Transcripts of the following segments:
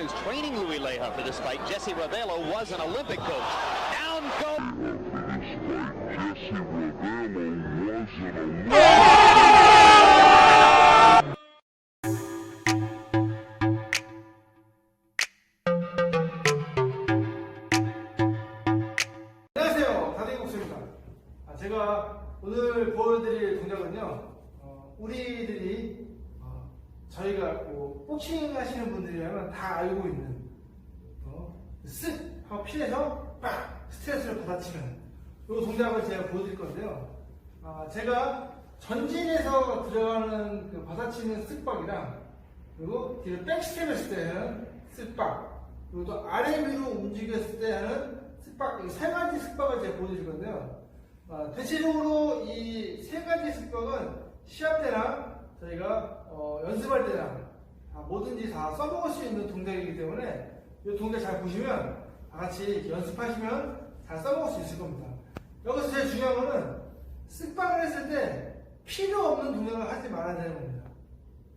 who's training Louis Leja for this fight, Jesse Ravello, was an Olympic coach. Down go. 안녕하세요. 다대국수입니다. 아, 제가 오늘 보여드릴 동작은요, 어, 우리들이 어, 저희가 뭐 복싱 하시는 분들이라면 다 알고 있는 어, 쓱 하고 피해서 빡 스트레스를 받아치는 이 동작을 제가 보여드릴 건데요. 아, 제가 전진해서 들어가는 그 받아치는 쓱박이랑 그리고 뒤로 백스텝 했을 때 하는 쓱박 그리고 또 아래 위로 움직였을 때 하는 이세 가지 쓱박을 제가 보여드릴 건데요. 아, 대체적으로 이 세 가지 쓱박은 시합 때나 저희가 어, 연습할 다 뭐든지 다 써먹을 수 있는 동작이기 때문에 이 동작 잘 보시면 다 같이 연습하시면 잘 써먹을 수 있을 겁니다. 여기서 제일 중요한 거는 쓱박을 했을 때 필요 없는 동작을 하지 말아야 되는 겁니다.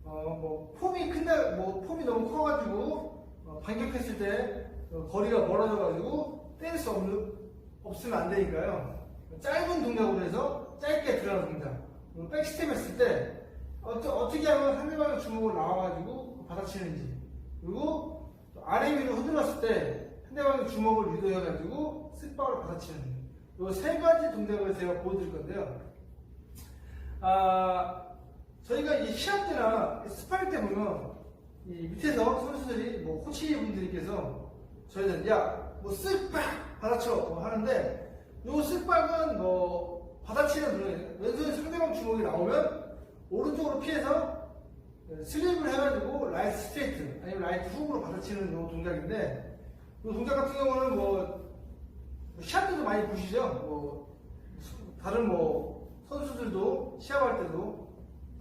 어, 뭐, 폼이 큰다, 뭐, 폼이 너무 커가지고, 어, 반격했을 때, 어, 거리가 멀어져가지고, 때릴 수 없는, 없으면 안 되니까요. 짧은 동작으로 해서, 짧게 들어가는 동작. 백스텝 했을 때, 어떠, 어떻게 하면 상대방의 주먹을 나와가지고, 받아치는지. 그리고, 또 아래 위로 흔들었을 때, 상대방의 주먹을 유도해가지고, 쓱박을 받아치는. 이세 가지 동작을 제가 보여드릴 건데요. 아, 저희가 이 시합 때나 스파링 때 보면 이 밑에서 선수들이 뭐 코치 분들께서 저희는 야뭐 쓱박 받아쳐 뭐 하는데 요 쓱박은 뭐 받아치는 동작이에요. 왼손에 상대방 주먹이 나오면 오른쪽으로 피해서 슬립을 해가지고 라이트 스트레이트 아니면 라이트 훅으로 받아치는 요 동작인데 이 동작 같은 경우는 뭐 시합 때도 많이 보시죠. 뭐 다른 뭐 선수들도 시합할 때도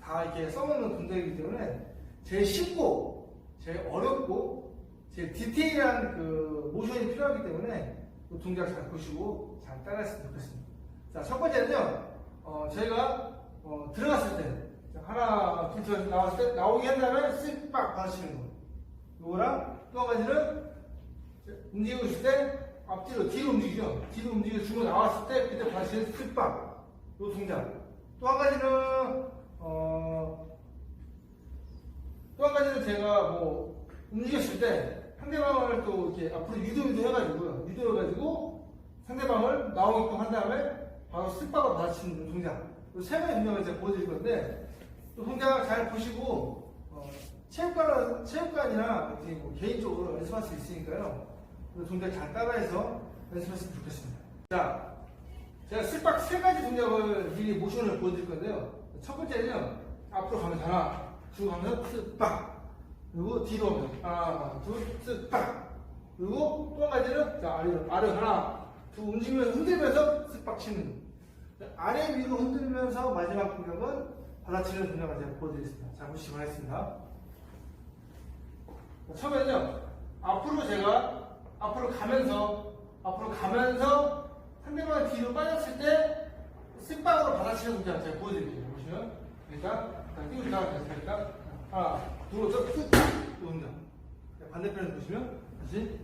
다 이렇게 써먹는 동작이기 때문에 제일 쉽고 제일 어렵고 제일 디테일한 그 모션이 필요하기 때문에 그 동작 잘 보시고 잘 따라했으면 좋겠습니다. 자, 첫 번째는요, 어, 저희가 어, 들어갔을 때 자, 하나, 둘, 셋 나왔을 때 나오게 한 다음에 쓱박 받아치는 거. 요거랑 또 한 가지는 움직이고 있을 때 앞뒤로 뒤로 움직이죠. 뒤로 움직여 주고 나왔을 때 그때 받아치는 쓱박. 요 동작. 또 한 가지는 어, 또 한 가지는 제가 뭐 움직였을 때 상대방을 또 이렇게 앞으로 유도 유도 해가지고요. 유도 해가지고 상대방을 나오게끔 한 다음에 바로 쓱박을 받아치는 동작. 이세 가지 동작을 제가 보여드릴 건데 또 동작 잘 보시고 어, 체육관, 체육관이나 뭐 개인적으로 연습할 수 있으니까요. 그 동작 잘 따라해서 연습했으면 좋겠습니다. 자, 제가 슬박 세 가지 동작을 미리 모션을 보여드릴 건데요. 첫 번째는요, 앞으로 가면 하나, 쭉 가면 슬박, 그리고 뒤로 가면 하나, 둘, 슬박, 그리고 또 한 가지는 자, 아래로, 아래 하나, 두 움직이면서 흔들면서 슬박 치는. 자, 아래 위로 흔들면서 마지막 동작은 받아치는 동작을 제가 보여드리겠습니다. 자, 보시기 바라겠습니다. 자, 처음에는요, 앞으로 제가 앞으로 가면서, 앞으로 가면서 상대방이 뒤로 빠졌을 때 쓱박으로 받아치는 동작 제가 보여드릴게요. 보시면. 그러니까, 있다가 다시 하니까, 하나, 둘, 셋, 쓱! 자, 반대편을 보시면, 다시.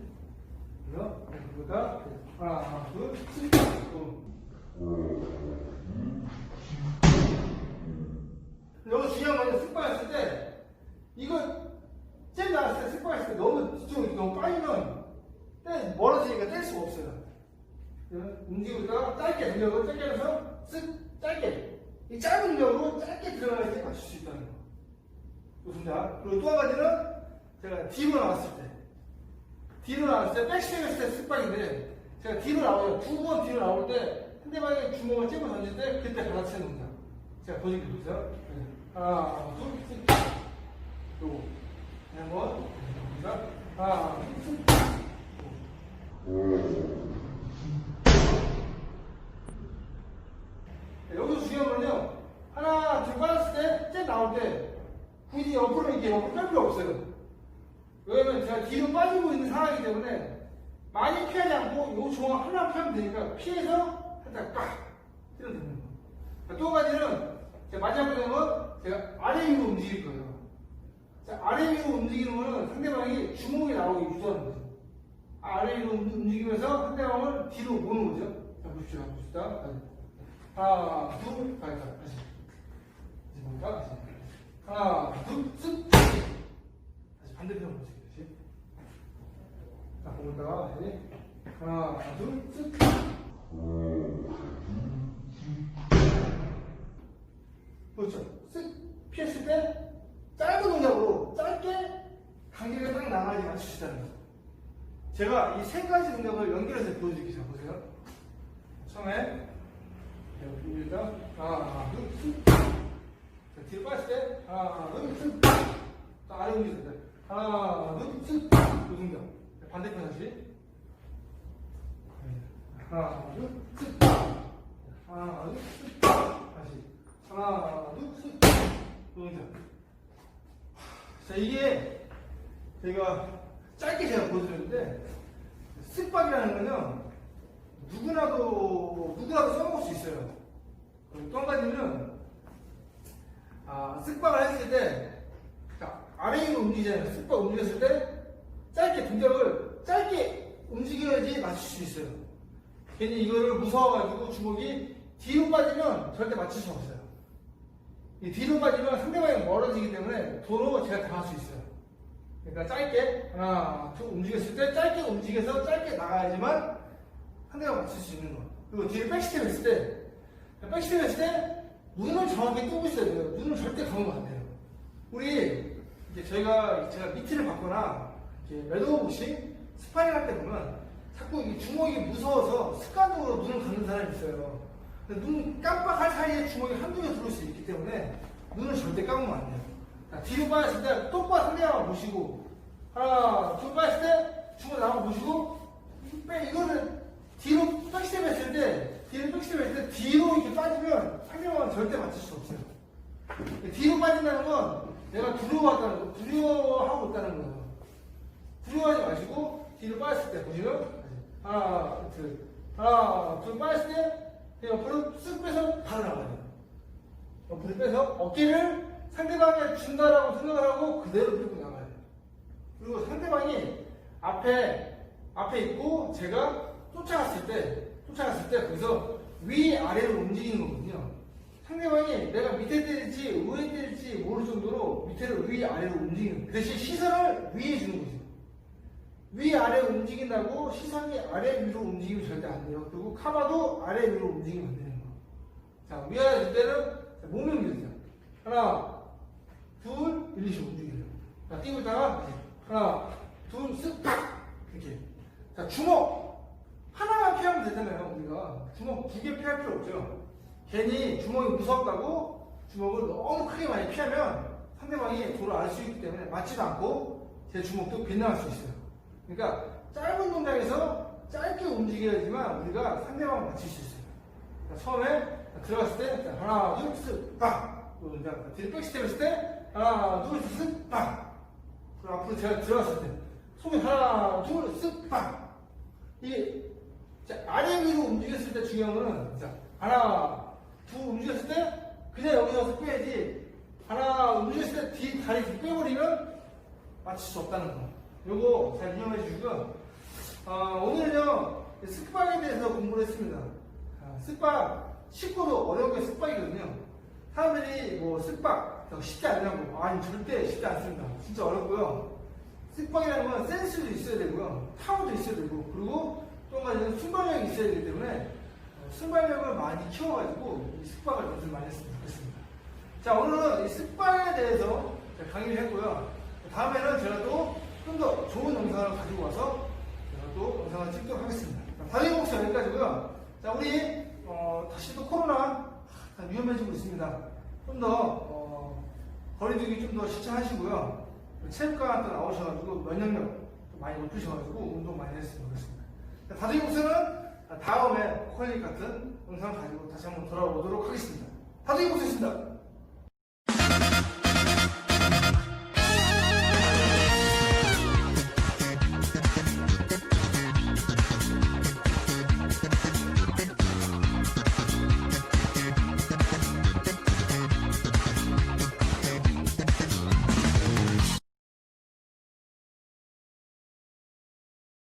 그래서, 그러니까, 하나, 둘, 쓱! 또. 여기 중요한 거는 쓱박했을 때, 이거, 잼 나왔을 때, 쓱박했을 때 너무 뒤쪽으로 너무 빠지면, 때 멀어지니까 뗄 수가 없어요. 움직이고 있다가 짧게 능력을 짧게 해서 쓱 짧게 이 짧은 능력으로 짧게 들어가야지 맞출 수 있다는 거. 그 동작. 그리고 또 한 가지는 제가 뒤로 나왔을 때 뒤로 나왔을 때 백스윙 했을 때 습박인데 제가 뒤로 나와요. 두 번 뒤로 나올 때 상대방의 주먹을 찌고 던질 때 그때 받아치는 동작. 제가 보여드리고 있어요. 네. 하나, 둘, 셋. 요거. 네, 한번. 동작. 하나, 둘, 셋. 네, 여기서 중요한 건요. 하나, 둘 빠졌을 때, 쟤 나올 때, 굳이 옆으로 이렇게 옆으로 뺄 필요 없어요. 왜냐면 제가 뒤로 빠지고 있는 상황이기 때문에, 많이 피하지 않고, 요 조각 하나 피하면 되니까, 피해서 살짝 빡! 때려 넣는 거. 또한 가지는, 제가 마지막 거는 제가 아래 위로 움직일 거예요. 자, 아래 위로 움직이는 거는 상대방이 주먹이 나오게 유도하는 거죠. 아래 위로 움- 움직이면서 상대방을 뒤로 모는 거죠. 자, 보십시오. 봅시다. 하나, 둘, 가자. 다시. 다시 뭔가? 다시. 하나, 둘, 쓱. 다시 반대편 보세요. 다시. 자, 보다가 다시. 하나, 둘, 쓱. 그렇죠. 쓱 피했을 때 짧은 동작으로 짧게 간격을 딱 나가야지 맞추시다는 거죠. 제가 이 세 가지 동작을 연결해서 보여드릴게요. 자, 보세요. 처음에 여기다 하나, 둘, 쓱. 자, 뒤로 빠졌을 때 하나, 둘, 쓱. 자, 아래 움직일 때 하나, 둘, 쓱. 이. 자, 반대편 다시. 하나, 둘, 쓱. 하나, 둘, 쓱. 다시. 하나, 둘, 셋. 동작. 자, 이게 제가 짧게 제가 보여드렸는데, 쓱박이라는 거는 누구나도, 누구나도 써먹을 수 있어요. 또 한 가지는, 아, 쓱박을 했을 때, 자, 아래 위로 움직이잖아요. 쓱박 움직였을 때, 짧게 동작을 짧게 움직여야지 맞출 수 있어요. 괜히 이거를 무서워가지고 주먹이 뒤로 빠지면 절대 맞출 수 없어요. 이 뒤로 빠지면 상대방이 멀어지기 때문에 도로 제가 당할 수 있어요. 그러니까 짧게 하나, 둘 움직였을 때 짧게 움직여서 짧게 나가야지만 상대가 맞출 수 있는 거. 그리고 뒤에 백스텝 했을 때 백스텝 했을 때 눈을 정확히 뜨고 있어야 돼요. 눈을 절대 감으면 안 돼요. 우리 이제 저희가 제가 미트를 받거나 매도복싱 스파링 할 때 보면 자꾸 이 주먹이 무서워서 습관적으로 눈을 감는 사람이 있어요. 눈 깜빡할 사이에 주먹이 한두 개 들어올 수 있기 때문에 눈을 절대 감으면 안 돼요. 자, 뒤로 빠졌을 때 똑바로 상대방을 보시고 하나, 둘 빠졌을 때 주먹 나만 보시고 빼 이거는 뒤로 백스텝 했을 때 뒤로 백스텝 했을 때 뒤로 이렇게 빠지면 상대방은 절대 맞출 수 없어요. 뒤로 빠진다는 건 내가 두려워하다는 거, 두려워하고 있다는 거예요. 두려워하지 마시고 뒤로 빠졌을 때 보시면 하나, 둘, 하나, 둘 빠졌을 때 옆으로 쓱 빼서 바로 나가요. 옆으로 빼서 어깨를 상대방에 준다라고 생각을 하고 그대로 들고 나가요. 그리고 상대방이 앞에 앞에 있고 제가 쫓아갔을 때 쫓아갔을 때 거기서 위 아래로 움직이는 거거든요. 상대방이 내가 밑에 때릴지 위에 때릴지 모를 정도로 밑에를 위 아래로 움직이는. 그 대신 시선을 위에 주는 거죠. 위 아래 움직인다고 시선이 아래 위로 움직이면 절대 안 돼요. 그리고 카바도 아래 위로 움직이면 안 되는 거. 자 위아래 줄 때는 자, 몸을 밀으세요. 하나, 둘, 이렇게 움직여요. 자 뛰고 있다가 하나, 둘, 쓱, 팍 이렇게. 자 주먹 하나만 피하면 되잖아요. 우리가 주먹 두 개 피할 필요 없죠. 괜히 주먹이 무섭다고 주먹을 너무 크게 많이 피하면 상대방이 도를 알수 있기 때문에 맞지도 않고 제 주먹도 빗나갈 수 있어요. 그러니까 짧은 동작에서 짧게 움직여야지만 우리가 상대방을 맞출 수 있어요. 자, 처음에 들어갔을 때 자, 하나, 둘, 셋, 빡! 그리고 이제 뒤로 백스텝 했을 때 하나, 둘, 셋, 빡! 그리고 앞으로 제가 들어갔을 때 손이 하나, 둘, 셋, 빡! 이게 자, 아래 위로 움직였을 때 중요한 거는 자, 하나, 둘 움직였을 때 그냥 여기서 빼야지 하나 움직였을 때 뒤 다리 뒤 빼버리면 맞출 수 없다는 거. 요거 잘 이용해 주시고요. 어, 오늘은요, 습박에 대해서 공부를 했습니다. 아, 습박, 쉽고도 어려운 게 습박이거든요. 사람들이 뭐 습박, 쉽지 않냐고. 아니, 절대 쉽지 않습니다. 진짜 어렵고요. 습박이라는 건 센스도 있어야 되고요. 타워도 있어야 되고, 그리고 또 한 가지는 순발력이 있어야 되기 때문에 어, 순발력을 많이 키워가지고 이 습박을 연습을 많이 했으면 좋겠습니다. 자, 오늘은 이 습박에 대해서 강의를 했고요. 다음에는 제가 또 좀 더 좋은 영상을 가지고 와서 제가 또 영상을 찍도록 하겠습니다. 다리 목표 여기까지고요. 자, 우리 어, 다시 또 코로나 다 위험해지고 있습니다. 좀더 어, 거리두기 좀 더 실천하시고요. 체육관 또 나오셔가지고 면역력 많이 높으셔가지고 운동 많이 했으면 좋겠습니다. 다들 이곳에는 다음에 콜릭 같은 영상 가지고 다시 한번 돌아오도록 하겠습니다. 다들 이곳에 있습니다.